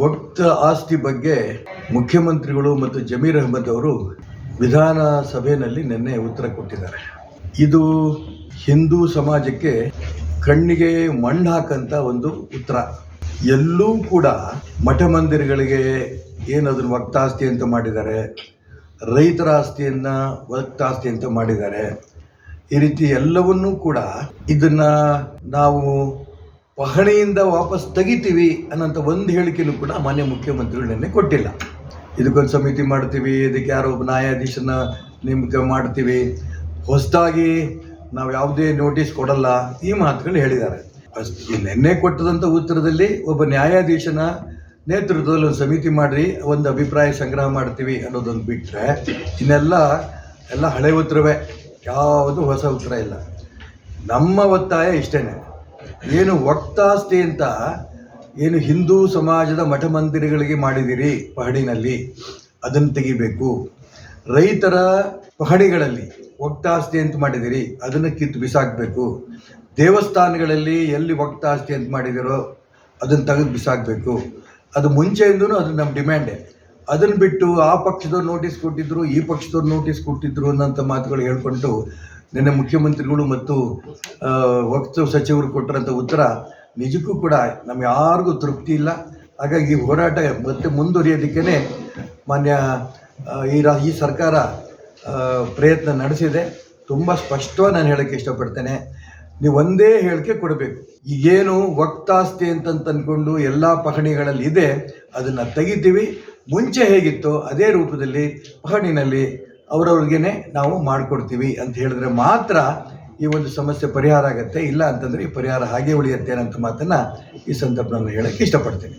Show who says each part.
Speaker 1: ವಕ್ತ ಆಸ್ತಿ ಬಗ್ಗೆ ಮುಖ್ಯಮಂತ್ರಿಗಳು ಮತ್ತು ಜಮೀರ್ ಅಹಮದ್ ಅವರು ವಿಧಾನಸಭೆಯಲ್ಲಿ ನಿನ್ನೆ ಉತ್ತರ ಕೊಟ್ಟಿದ್ದಾರೆ. ಇದು ಹಿಂದೂ ಸಮಾಜಕ್ಕೆ ಕಣ್ಣಿಗೆ ಮಣ್ಣು ಹಾಕಂತ ಒಂದು ಉತ್ತರ. ಎಲ್ಲೂ ಕೂಡ ಮಠ ಮಂದಿರಗಳಿಗೆ ಏನದನ್ನು ವಕ್ತಾಸ್ತಿ ಅಂತ ಮಾಡಿದ್ದಾರೆ, ರೈತರ ಆಸ್ತಿಯನ್ನು ವಕ್ತಾಸ್ತಿ ಅಂತ ಮಾಡಿದ್ದಾರೆ, ಈ ರೀತಿ ಎಲ್ಲವನ್ನೂ ಕೂಡ ಇದನ್ನ ನಾವು ಪಹಣಿಯಿಂದ ವಾಪಸ್ ತೆಗಿತೀವಿ ಅನ್ನೋಂಥ ಒಂದು ಹೇಳಿಕೆಯೂ ಕೂಡ ಮಾನ್ಯ ಮುಖ್ಯಮಂತ್ರಿಗಳು ನಿನ್ನೆ ಕೊಟ್ಟಿಲ್ಲ. ಇದಕ್ಕೊಂದು ಸಮಿತಿ ಮಾಡ್ತೀವಿ, ಇದಕ್ಕೆ ಯಾರೋ ಒಬ್ಬ ನ್ಯಾಯಾಧೀಶನ ನೇಮಕ ಮಾಡ್ತೀವಿ. ಹೊಸದಾಗಿ ನಾವು ಯಾವುದೇ ನೋಟಿಸ್ ಕೊಡಲ್ಲ, ಈ ಮಾತುಗಳು ಹೇಳಿದ್ದಾರೆ. ಅಷ್ಟು ನಿನ್ನೆ ಕೊಟ್ಟದಂಥ ಉತ್ತರದಲ್ಲಿ ಒಬ್ಬ ನ್ಯಾಯಾಧೀಶನ ನೇತೃತ್ವದಲ್ಲಿ ಒಂದು ಸಮಿತಿ ಮಾಡಿ ಒಂದು ಅಭಿಪ್ರಾಯ ಸಂಗ್ರಹ ಮಾಡ್ತೀವಿ ಅನ್ನೋದೊಂದು ಬಿಟ್ಟರೆ ಇನ್ನೆಲ್ಲ, ಎಲ್ಲ ಹಳೆ ಉತ್ತರವೇ. ಯಾವುದು ಹೊಸ ಉತ್ತರ ಇಲ್ಲ. ನಮ್ಮ ಒತ್ತಾಯ ಇಷ್ಟೇನೆ. ಏನು ವಕ್ತಾಸ್ತಿ ಅಂತ ಏನು ಹಿಂದೂ ಸಮಾಜದ ಮಠ ಮಂದಿರಗಳಿಗೆ ಮಾಡಿದಿರಿ ಪಹಡಿನಲ್ಲಿ, ಅದನ್ನು ತೆಗಿಬೇಕು. ರೈತರ ಪಹಡಿಗಳಲ್ಲಿ ವಕ್ತಾಸ್ತಿ ಅಂತ ಮಾಡಿದಿರಿ, ಅದನ್ನು ಕಿತ್ತು ಬಿಸಾಕಬೇಕು. ದೇವಸ್ಥಾನಗಳಲ್ಲಿ ಎಲ್ಲಿ ವಕ್ತಾಸ್ತಿ ಅಂತ ಮಾಡಿದಿರೋ, ಅದನ್ನು ತೆಗೆದು ಬಿಸಾಕಬೇಕು. ಅದು ಮುಂಚೆಯಿಂದೂ ಅದು ನಮ್ಮ ಡಿಮ್ಯಾಂಡೇ. ಅದನ್ನು ಬಿಟ್ಟು ಆ ಪಕ್ಷದವ್ರು ನೋಟಿಸ್ ಕೊಟ್ಟಿದ್ರು, ಈ ಪಕ್ಷದವ್ರು ನೋಟಿಸ್ ಕೊಟ್ಟಿದ್ರು ಅನ್ನೋಂಥ ಮಾತುಗಳು ಹೇಳ್ಕೊಂಡು ನಿನ್ನೆ ಮುಖ್ಯಮಂತ್ರಿಗಳು ಮತ್ತು ವಕ್ತ ಸಚಿವರು ಕೊಟ್ಟರಂಥ ಉತ್ತರ ನಿಜಕ್ಕೂ ಕೂಡ ನಮ್ಗೆ ಯಾರಿಗೂ ತೃಪ್ತಿ ಇಲ್ಲ. ಹಾಗಾಗಿ ಹೋರಾಟ ಮತ್ತೆ ಮುಂದುವರಿಯೋದಕ್ಕೇ ಮಾನ್ಯ ಈ ರಾ, ಈ ಸರ್ಕಾರ ಪ್ರಯತ್ನ ನಡೆಸಿದೆ. ತುಂಬ ಸ್ಪಷ್ಟವಾಗಿ ನಾನು ಹೇಳೋಕ್ಕೆ ಇಷ್ಟಪಡ್ತೇನೆ. ನೀವು ಒಂದೇ ಹೇಳಿಕೆ ಕೊಡಬೇಕು. ಈಗೇನು ವಕ್ತಾಸ್ತಿ ಅಂತಂತ ಅಂದ್ಕೊಂಡು ಎಲ್ಲ ಪಹಣಿಗಳಲ್ಲಿ ಇದೆ, ಅದನ್ನು ತೆಗಿತೀವಿ. ಮುಂಚೆ ಹೇಗಿತ್ತು ಅದೇ ರೂಪದಲ್ಲಿ ಪಹಣಿನಲ್ಲಿ ಅವರವ್ರಿಗೇನೆ ನಾವು ಮಾಡಿಕೊಡ್ತೀವಿ ಅಂತ ಹೇಳಿದ್ರೆ ಮಾತ್ರ ಈ ಒಂದು ಸಮಸ್ಯೆ ಪರಿಹಾರ ಆಗುತ್ತೆ. ಇಲ್ಲ ಅಂತಂದರೆ ಈ ಪರಿಹಾರ ಹಾಗೆ ಉಳಿಯುತ್ತೆ ಅನ್ನೋಂಥ ಮಾತನ್ನು ಈ ಸಂದರ್ಭದಲ್ಲಿ ಹೇಳೋಕ್ಕೆ ಇಷ್ಟಪಡ್ತೀನಿ.